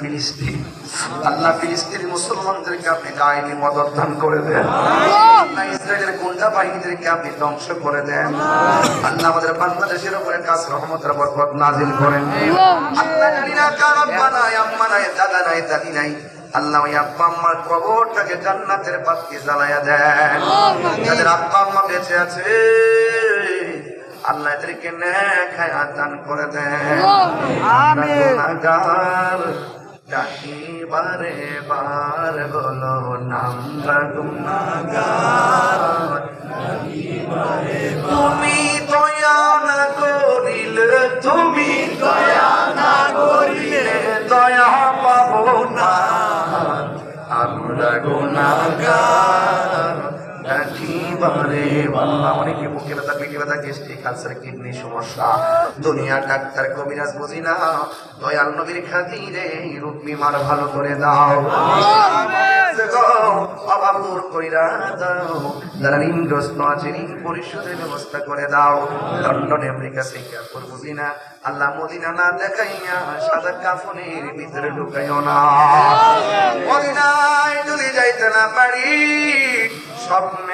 ফিলিস্তিন। আল্লাহ ফিলিস্তিনি মুসলমানদেরকে আপনি দায়নি মদত দান করে দেন। আল্লাহ। ইসরায়েলের গুন্ডা বাহিনীদেরকে আপনি ধ্বংস করে দেন। আল্লাহ আমাদের বাংলাদেশের উপরে কাজ রহমতের বরকত নাজিল করেন। আল্লাহ। জানি না কার আব্বা নাই আম্মা নাই দাদা নাই দাদি নাই। আল্লাহ ওই আব্বা আম্মার কবরটাকে জান্নাতের পাত্রে জ্বালায়া দেন। যাদের আব্বা আম্মা বেঁচে আছে আল্লাহ এদেরকে হায়াত দান করে দেন। গুনাহগার ডাকি বারে বার বলো নাম গুনাহগার তুমি দয়া না করিলে তুমি দয়া না করিলে দয়া পাবো না। আমরা গুনাহগার পরিশোধের ব্যবস্থা করে দাও। লন্ডন, আমেরিকা, সিঙ্গাপুর বুঝি না। আল্লাহ মদিনা না দেখাইয়া সাদা কাফনের ভিতরে ঢুকাইও না। মদিনায় যদি যাইতে না পারি, স্বপ্নে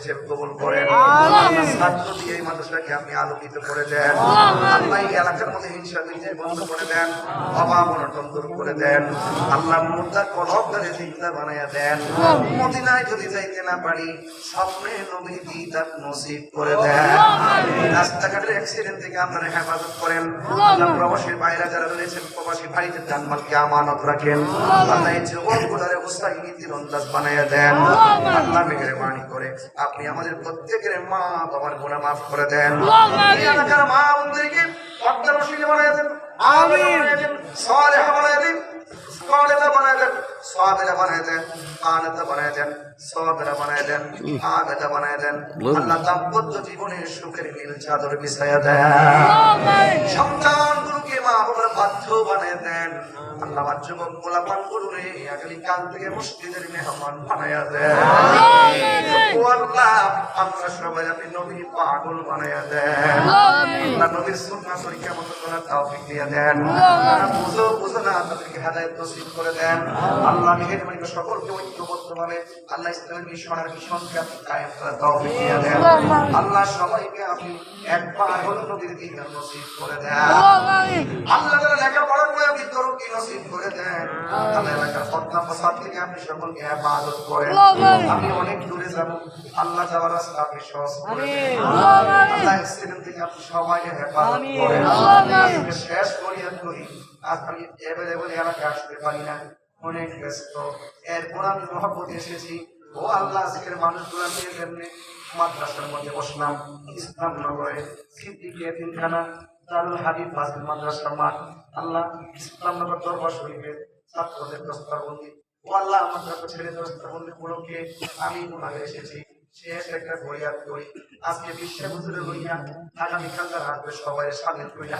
হিসেবে কবুল করেন। ছাত্র দিয়ে এই মাদ্রাসাকে আপনি আলোকিত করে দেন। আল্লাহ। এই এলাকার মধ্যে হিংসা বিজয় বন্ধ করে দেন অভাব অনটন দূর করে দেন। আল্লাহ মুদ্রা কলব ধরে চিন্তা বানাইয়া দেন মদিনায় যদি যাইতে না পারি স্বপ্নে নবী দিদার নসিব করে দেন। রাস্তাঘাটের অ্যাক্সিডেন্ট থেকে আপনারা হেফাজত করেন। প্রবাসীর বাইরে যারা রয়েছেন প্রবাসী ভাইদের জানমালকে আমানত রাখেন? আল্লাহ। এই অন্দাজ বানাইয়া দেন। আল্লাহ। করে আপনি আমাদের প্রত্যেকের মা বাবার গুণা মাফ করে দেন। এলাকার মা বোনদেরকে পর্দারশীল বানাইয়া দেন। আমিন। সালেহ বানাইয়া দেন। সালেহা বানাইয়া দেন সাবেরা বানায় দেন আনাতা বানায় দেন সাবেরা বানায় দেন আবেদা বানায় দেন। আল্লাহ দাম্পত্য জীবনের সুখের নীল চাদর বিছাইয়া দেন। সন্তানগুলোকে মা বাবার বাধ্য বানায় দেন। আল্লাহ আমার যুবক গোলাপান করুনে আগামী কাল থেকে মসজিদের মেহমান দেন। ও আল্লাহ আমরা সবাই আপনি নবী পাগল বানায়া দেন। আল্লাহ নবীর সুন্নাহ তরিকা মতো করার তৌফিক দিয়ে দেন। বুঝো বুঝো না তাদেরকে হেদায়েত নসিব করে দেন। আল্লাহ মেহেরবানি করে সকলকে ঐক্যবদ্ধভাবে আল্লাহ ইসলামের মিশনের মিশনকে আপনি কায়েম করার তৌফিক দিয়ে দেন। আল্লাহ। সবাইকে আপনি একবার হলো নবীর দিনের নসিব করে দেন। আল্লাহ যারা লেখাপড়া আপনি নসিব করে দেন। আল্লাহ এলাকার ফতনা ফসাদ থেকে আপনি সকলকে হেফাজত করেন। আমি অনেক দূরে যাব আল্লাহ যাওয়ার রাস্তা আপনি সহজ করে আল্লাহ অ্যাক্সিডেন্ট থেকে আপনি সবাইকে হেফাজত করেন। আজকে শেষ করিয়া করি। আজ আমি এভেলেবল এলাকায় আসতে পারি না। অনেক ব্যস্ত। এরপর আমি মহাপত এসেছি। ও আল্লাহ আজকের মানুষগুলো নিয়ে কেমনে মাদ্রাসার মধ্যে বসলাম, ইসলাম নগরে, সিদ্দিকি, তিনখানা দারুল হাবিব ফাজিল মাদ্রাসা মাঠ, আল্লাহ ইসলাম নগর দরবার শরীফের ছাত্রদের দস্তারবন্দি ও আল্লাহ কাছে ছেড়ে দস্তারবন্দি গুলোকে আমি ওনাকে এসেছি। শেষ একটা বইয়াত করি আজকে বিশ্ব হুজুরে লইয়া আগামীকাল তার হাতে সবাই সামিল করিয়া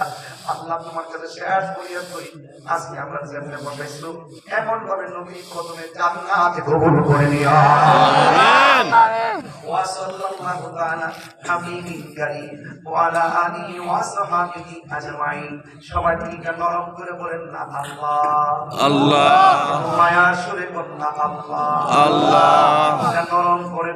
আল্লাহ তোমার কাছে শেষ বইয়াত করি আজকে আমরা যেমন বসাইছিল এমন ভাবে নবী কদমে জান্নাতে কবুল করে নিয়া وصلى الله تعالى حبيبي الكريم وعلى آله وصحبه أجمعين সবাই টিকা নরম করে বলেন না আল্লাহ আল্লাহ মায়া সুরে বলেন না আল্লাহ আল্লাহ টিকা নরম করে বলেন